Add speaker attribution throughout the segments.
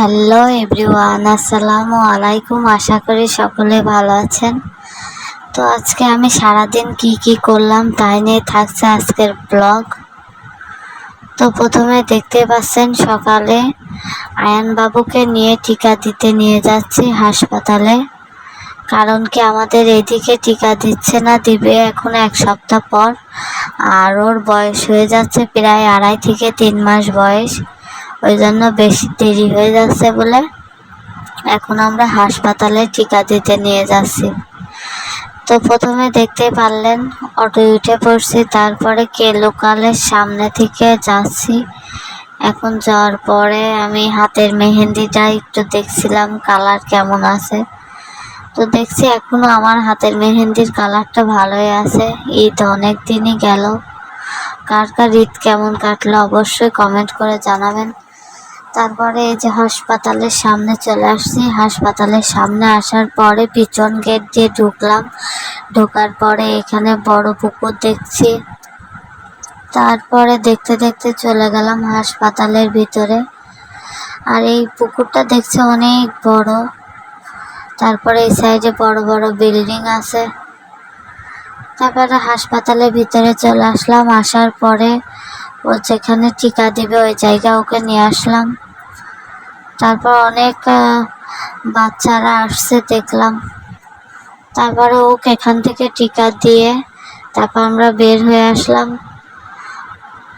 Speaker 1: Hello everyone, আসসালামু আলাইকুম। আশা করি সকলে ভালো আছেন। তো আজকে আমি সারাদিন কি কি করলাম তাই নিয়ে থাকছে আজকের ব্লগ। তো প্রথমে দেখতে পাচ্ছেন সকালে আয়ান বাবুকে নিয়ে টিকা দিতে নিয়ে যাচ্ছি হাসপাতালে। কারণ কি আমাদের এদিকে টিকা দিচ্ছে না, দিবে এখন এক সপ্তাহ পর। আর ওর বয়স হয়ে যাচ্ছে প্রায় আড়াই থেকে তিন মাস বয়স। ওই জন্য বেশি দেরি হয়ে যাচ্ছে বলে এখন আমরা হাসপাতালে টিকা দিতে নিয়ে যাচ্ছি। তো প্রথমে দেখতে পারলেন অটো উঠে পড়ছি, তারপরে কে লোকালের সামনে থেকে যাচ্ছি। এখন যাওয়ার পরে আমি হাতের মেহেন্দিটা একটু দেখছিলাম, কালার কেমন আছে। তো দেখছি এখনও আমার হাতের মেহেন্দির কালারটা ভালোই আছে, ঈদ অনেক দিনই গেল। কার কার ঈদ কেমন কাটলো অবশ্যই কমেন্ট করে জানাবেন। তারপরে এই যে হাসপাতালের সামনে চলে আসছি। হাসপাতালের সামনে আসার পরে পিছন গেট দিয়ে ঢুকলাম। ঢোকার পরে এখানে বড় পুকুর দেখছি। তারপরে দেখতে দেখতে চলে গেলাম হাসপাতালের ভিতরে। আর এই পুকুরটা দেখছে অনেক বড়। তারপরে এই সাইডে বড় বড় বিল্ডিং আছে। তারপরে হাসপাতালের ভিতরে চলে আসলাম। আসার পরে ও যেখানে টিকা দেবে ওই জায়গা ওকে নিয়ে আসলাম। তারপর অনেক বাচ্চারা আসছে দেখলাম। তারপরে ওকে এখান থেকে টিকা দিয়ে তারপর আমরা বের হয়ে আসলাম।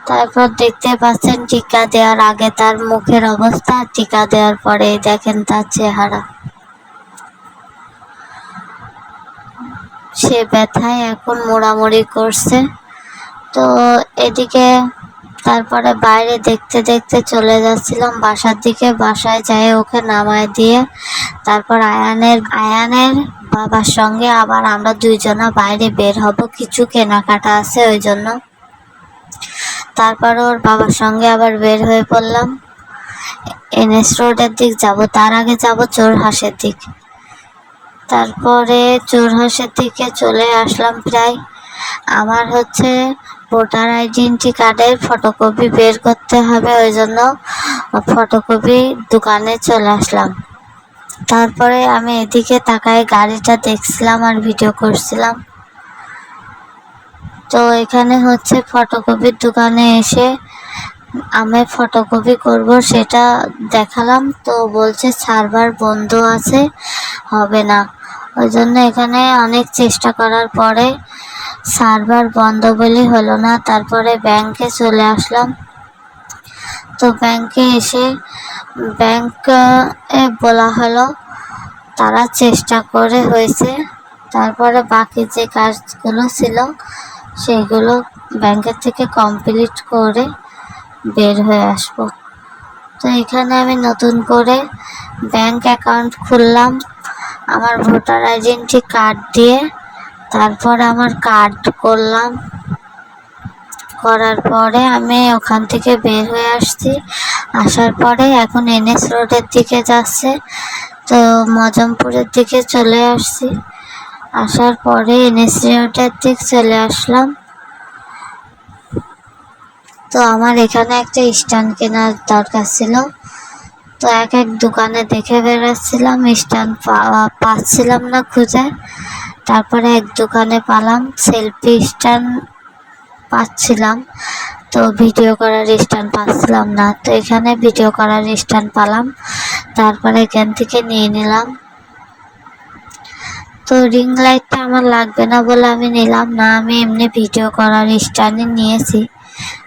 Speaker 1: তারপর দেখতে পাচ্ছেন টিকা দেওয়ার আগে তার মুখের অবস্থা, টিকা দেওয়ার পরে দেখেন তার চেহারা। সে ব্যথায় এখন মোড়ামুড়ি করছে। তো এদিকে তারপরে বাইরে দেখতে দেখতে চলে যাচ্ছিলাম বাসার দিকে। বাসায় যাই ওকে নামায় দিয়ে তারপর আয়ানের আয়ানের বাবার সঙ্গে আবার আমরা দুইজনা বাইরে বের হব। কিছু কেনাকাটা আছে ওই জন্য। তারপর ওর বাবার সঙ্গে আবার বের হয়ে পড়লাম। এনএস রোডের দিক যাব, তার আগে যাব চোরহাসের দিক। তারপরে চোরহাসের দিকে চলে আসলাম প্রায় আমার হচ্ছে ভোটার আইডেন্টি কার্ডের ফটোকপি বের করতে হবে, ওই জন্য ফটোকপি দোকানে চলে আসলাম। তারপরে আমি এদিকে তাকায় গাড়িটা দেখছিলাম আর ভিডিও করছিলাম। তো এখানে হচ্ছে ফটোকপির দোকানে এসে আমি ফটোকপি করব, সেটা দেখালাম। তো বলছে সার্ভার বন্ধ আছে, হবে না। ওই জন্য এখানে অনেক চেষ্টা করার পরে সার্ভার বন্ধ বলে হলো না, তারপরে ব্যাংকে চলে আসলাম। তো ব্যাংকে এসে ব্যাংক বলা হলো, তারা চেষ্টা করে হয়েছে। তারপরে বাকি যে কাজগুলো ছিল, সেগুলো ব্যাংকের থেকে কমপ্লিট করে বের হয়ে আসব। তো এখানে আমি নতুন করে ব্যাংক অ্যাকাউন্ট খুললাম। আমার ভোটার আইডেন্টি কার্ড দিয়ে তারপর আমার কার্ড করলাম। করার পরে আমি ওখান থেকে বের হয়ে আসছি। আসার পরে এখন এনএস রোডের দিকে যাচ্ছে। তো মজমপুরের দিকে চলে আসছি। আসার পরে এনএস রোডের দিক চলে আসলাম। তো আমার এখানে একটা স্ট্যান্ড কেনার দরকার ছিল। তো এক এক দোকানে দেখে বেড়াচ্ছিলাম। স্ট্যান্ড পাচ্ছিলাম না খুঁজে। তারপরে এক দোকানে পালাম সেলফি স্ট্যান্ড পাচ্ছিলাম। তো ভিডিও করার স্ট্যান্ড পাচ্ছিলাম না। তো এখানে ভিডিও করার স্ট্যান্ড পালাম। তারপরে এখান থেকে নিয়ে নিলাম। তো রিং লাইটটা আমার লাগবে না বলে আমি নিলাম না, আমি এমনি ভিডিও করার স্ট্যান্ডই নিয়েছি।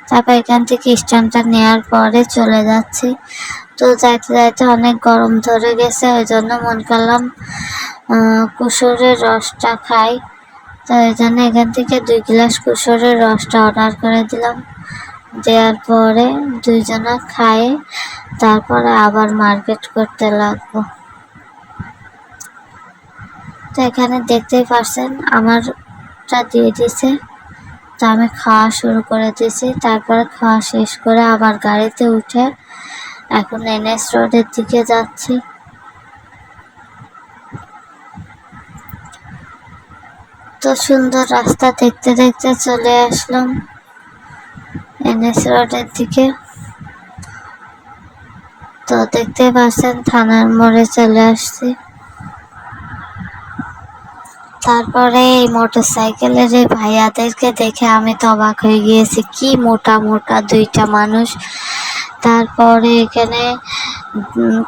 Speaker 1: তারপর এখান থেকে স্ট্যান্ডটা নেওয়ার পরে চলে যাচ্ছি। তো যাইতে যাইতে অনেক গরম ধরে গেছে, ওই জন্য মন করলাম কুসুরের রসটা খাই। তো এই জন্য এখান থেকে দুই গ্লাস কুসুরের রসটা অর্ডার করে দিলাম। দেওয়ার পরে দুইজনা খাই তারপরে আবার মার্কেট করতে লাগবো। তো এখানে দেখতেই পারছেন, আমারটা দিয়ে দিছে। তো আমি খাওয়া শুরু করে দিয়েছি। তারপরে খাওয়া শেষ করে আবার গাড়িতে উঠে এখন এনএস রোডের দিকে যাচ্ছি। সুন্দর রাস্তা দেখতে দেখতে চলে আসলাম এনএস রোডের দিকে। তো দেখতে পাচ্ছেন থানার মোড়ে চলে আসছি। তারপরে এই মোটর সাইকেলের এই ভাইয়াদেরকে দেখে আমি তো অবাক হয়ে গিয়েছি, কি মোটা মোটা দুইটা মানুষ। তারপরে এখানে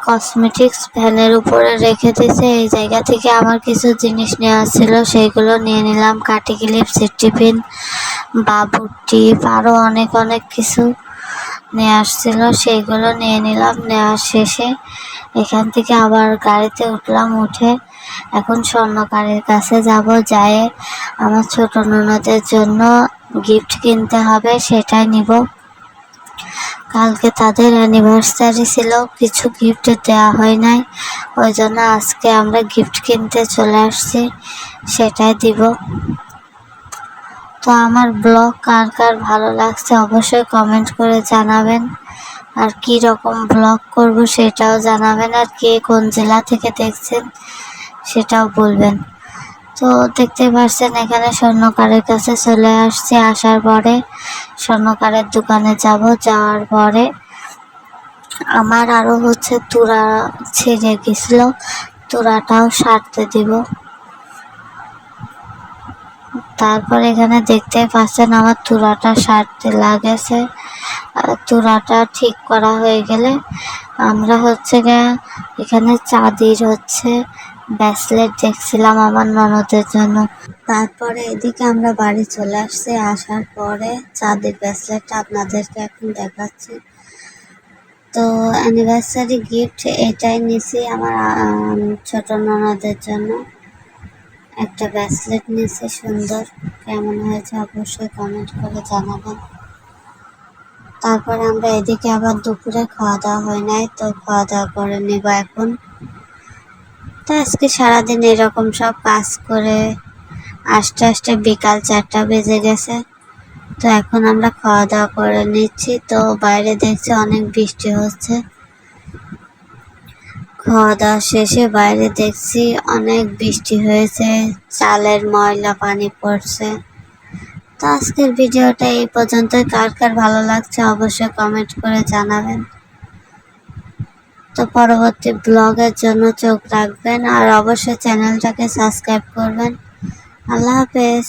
Speaker 1: কসমেটিক্স ভ্যানের উপরে রেখে দিয়েছে। এই জায়গা থেকে আমার কিছু জিনিস নেওয়া ছিল, সেইগুলো নিয়ে নিলাম। কাটি ক্লিপ সিটিপিন বাবুর টিপ আরও অনেক অনেক কিছু নিয়ে আসছিল সেইগুলো নিয়ে নিলাম। নেওয়ার শেষে এখান থেকে আবার গাড়িতে উঠলাম, উঠে এখন স্বর্ণকারের কাছে যাব। যায় আমার ছোট ননদের জন্য গিফট কিনতে হবে, সেটাই নিব। কালকে তাদের অ্যানিভার্সারি ছিল, কিছু গিফট দেওয়া হয় নাই। ওই জন্য আজকে আমরা গিফট কিনতে চলে আসছি, সেটাই দিব। তো আমার ব্লগ কার কার ভালো লাগছে অবশ্যই কমেন্ট করে জানাবেন। আর কি রকম ব্লগ করব সেটাও জানাবেন, আর কে কোন জেলা থেকে দেখছেন সেটাও বলবেন। তো দেখতে পাচ্ছেন, এখানে স্বর্ণকারের কাছে চলে আসছে। আসার পরে স্বর্ণকারের দোকানে যাব। যাওয়ার পরে আমার আরও হচ্ছে তুরা ছেড়ে গেছিল। তুরাটাও সারতে দিব। তারপর এখানে দেখতে পাচ্ছেন, আমার তুরাটা সারতে লাগেছে। তুরাটা ঠিক করা হয়ে গেলে আমরা হচ্ছে এখানে চাঁদির হচ্ছে ব্যাসলেট দেখছিলাম আমার ননদের জন্য। তারপরে এদিকে আমরা বাড়ি চলে আসছি। আসার পরে চাঁদের ব্যাসলেটটা আপনাদেরকে এখন দেখাচ্ছি। তো অ্যানিভার্সারি গিফট এটাই নিছি আমার ছোট ননদের জন্য। একটা ব্যাসলেট নিয়েছি সুন্দর। কেমন হয়েছে অবশ্যই কমেন্ট করে জানাবেন। তারপরে আমরা এদিকে আবার দুপুরে খাওয়া দাওয়া হয় নাই, তো খাওয়া দাওয়া করে নেব এখন। তো আজকে সারাদিন এরকম সব কাজ করে আস্তে আস্তে বিকাল চারটা বেজে গেছে। তো এখন আমরা খাওয়া দাওয়া করে নিচ্ছি। তো বাইরে দেখছি অনেক বৃষ্টি হচ্ছে। খাওয়া দাওয়া শেষে বাইরে দেখছি অনেক বৃষ্টি হয়েছে। চালের ময়লা, পানি পড়ছে। তো আজকের ভিডিওটা এই পর্যন্ত কার কার ভালো লাগছে অবশ্যই কমেন্ট করে জানাবেন। তো পরবর্তী ব্লগের জন্য চোখ রাখবেন আর অবশ্যই চ্যানেলটাকে সাবস্ক্রাইব করবেন। আল্লাহ হাফেজ।